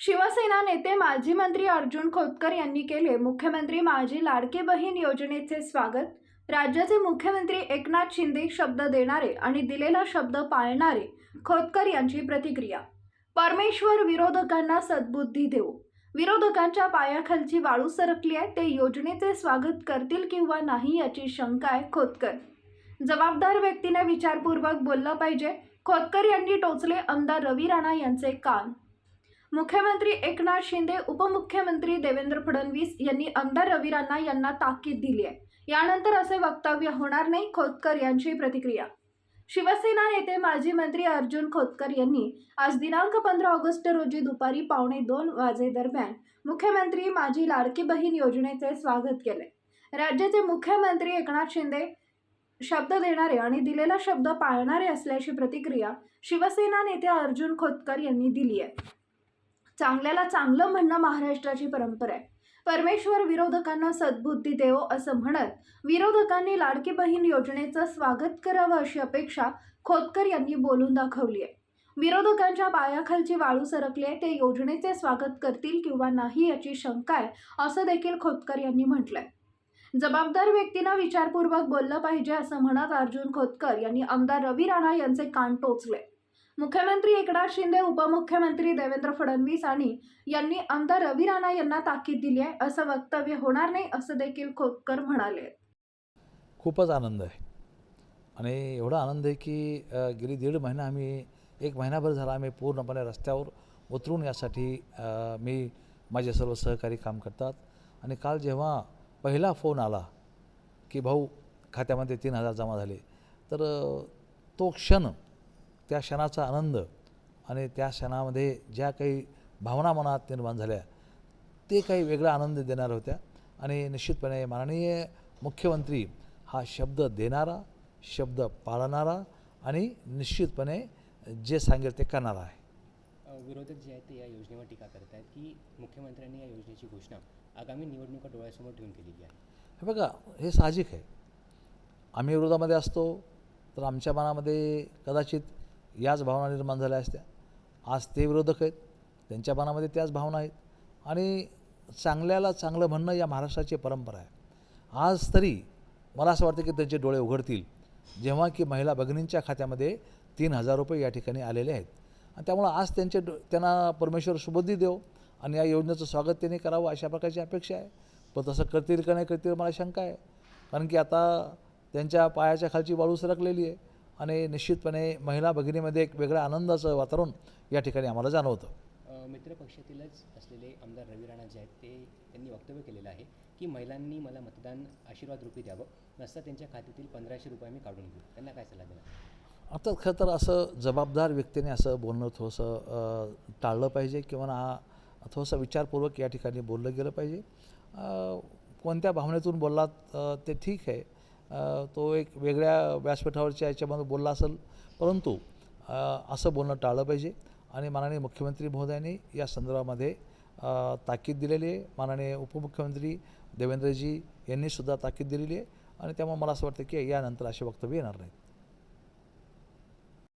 शिवसेना नेते माजी मंत्री अर्जुन खोतकर यांनी केले. मुख्यमंत्री माझी लाडकी बहीण योजनेचे स्वागत. राज्याचे मुख्यमंत्री एकनाथ शिंदे शब्द देणारे आणि दिलेला शब्द पाळणारे खोतकर यांची प्रतिक्रिया. परमेश्वर विरोधकांना सद्बुद्धी देऊ. विरोधकांच्या पायाखालची वाळू सरकली आहे. ते योजनेचे स्वागत करतील किंवा नाही याची शंका आहे खोतकर. जबाबदार व्यक्तीने विचारपूर्वक बोललं पाहिजे. खोतकर यांनी टोचले आमदार रवी राणा यांचे कान. मुख्यमंत्री एकनाथ शिंदे उपमुख्यमंत्री देवेंद्र फडणवीस यांनी आमदार रवी राणा यांना ताकीद दिली आहे. यानंतर असे वक्तव्य होणार नाही खोतकर यांची प्रतिक्रिया. शिवसेना नेते माजी मंत्री अर्जुन खोतकर यांनी आज दिनांक पंधरा ऑगस्ट रोजी दुपारी पावणे दोन वाजेदरम्यान मुख्यमंत्री माझी लाडकी बहीण योजनेचे स्वागत केले. राज्याचे मुख्यमंत्री एकनाथ शिंदे शब्द देणारे आणि दिलेला शब्द पाळणारे असल्याची प्रतिक्रिया शिवसेना नेते अर्जुन खोतकर यांनी दिली आहे. चांगल्याला चांगलं म्हणणं महाराष्ट्राची परंपरा आहे. परमेश्वर विरोधकांना सद्बुद्धी देवो असं म्हणत विरोधकांनी लाडकी बहीण योजनेचं स्वागत करावं अशी अपेक्षा खोतकर यांनी बोलून दाखवली आहे. विरोधकांच्या पायाखालची वाळू सरकली आहे ते योजनेचे स्वागत करतील किंवा नाही याची शंका आहे असं देखील खोतकर यांनी म्हटलंय. जबाबदार व्यक्तीनं विचारपूर्वक बोललं पाहिजे असं म्हणत अर्जुन खोतकर यांनी आमदार रवी राणा यांचे कान टोचले. मुख्यमंत्री एकनाथ शिंदे उपमुख्यमंत्री देवेंद्र फडणवीस आणि यांनी आमदार रवी राणा यांना ताकीद दिली आहे. असं वक्तव्य होणार नाही असं देखील खोतकर म्हणाले. खूपच आनंद आहे. आणि एवढा आनंद आहे की गेली दीड महिना आम्ही एक महिनाभर झाला आम्ही पूर्णपणे रस्त्यावर उतरून यासाठी मी माझे सर्व सहकारी काम करतात. आणि काल जेव्हा पहिला फोन आला की भाऊ खात्यामध्ये तीन हजार जमा झाले तर तो क्षण त्या क्षणाचा आनंद आणि त्या क्षणामध्ये ज्या काही भावना मनात निर्माण झाल्या ते काही वेगळा आनंद देणार होत्या. आणि निश्चितपणे माननीय मुख्यमंत्री हा शब्द देणारा शब्द पाळणारा आणि निश्चितपणे जे सांगेल ते करणारा आहे. विरोधक जे आहेत ते या योजनेवर टीका करत आहेत की मुख्यमंत्र्यांनी या योजनेची घोषणा आगामी निवडणुका डोळ्यासमोर ठेवून केलेली आहे. हे बघा हे साहजिक आहे. आम्ही विरोधामध्ये असतो तर आमच्या मनामध्ये कदाचित याच भावना निर्माण झाल्या असत्या. आज ते विरोधक आहेत त्यांच्या मनामध्ये त्याच भावना आहेत. आणि चांगल्याला चांगलं म्हणणं या महाराष्ट्राची परंपरा आहे. आज तरी मला असं वाटतं की त्यांचे डोळे उघडतील. जेव्हा की महिला भगिनींच्या खात्यामध्ये तीन हजार रुपये या ठिकाणी आलेले आहेत. आणि त्यामुळं आज त्यांचे डो त्यांना परमेश्वर सुबुद्धी देव आणि या योजनेचं स्वागत त्यांनी करावं अशा प्रकारची अपेक्षा आहे. पण तसं करतील का नाही करतील मला शंका आहे. कारण की आता त्यांच्या पायाच्या खालची वाळू सरकलेली आहे. आणि निश्चितपणे महिला भगिनीमध्ये एक वेगळ्या आनंदाचं वातावरण या ठिकाणी आम्हाला जाणवतं. अ, मित्र पक्षातीलच असलेले आमदार रवी राणा जे आहेत ते त्यांनी वक्तव्य केलेलं आहे की महिलांनी मला मतदान आशीर्वाद रूपी द्यावं. नसता त्यांच्या खात्यातील पंधराशे रुपये मी काढून घेऊ. त्यांना काय सल्ला देणार? आता खरं तर असं जबाबदार व्यक्तीने असं बोलणं थोडंसं टाळलं पाहिजे किंवा ना थोडंसं विचारपूर्वक या ठिकाणी बोललं गेलं पाहिजे. कोणत्या भावनेतून बोललात ते ठीक आहे. तो एक वेगळ्या व्यासपीठावरच्या याच्यामध्ये बोलला असेल. परंतु असं बोलणं टाळलं पाहिजे. आणि माननीय मुख्यमंत्री महोदयांनी या संदर्भामध्ये ताकीद दिलेली आहे. माननीय उपमुख्यमंत्री देवेंद्रजी यांनीसुद्धा ताकीद दिलेली आहे. आणि त्यामुळे मला असं वाटतं की यानंतर असे वक्तव्य येणार नाहीत.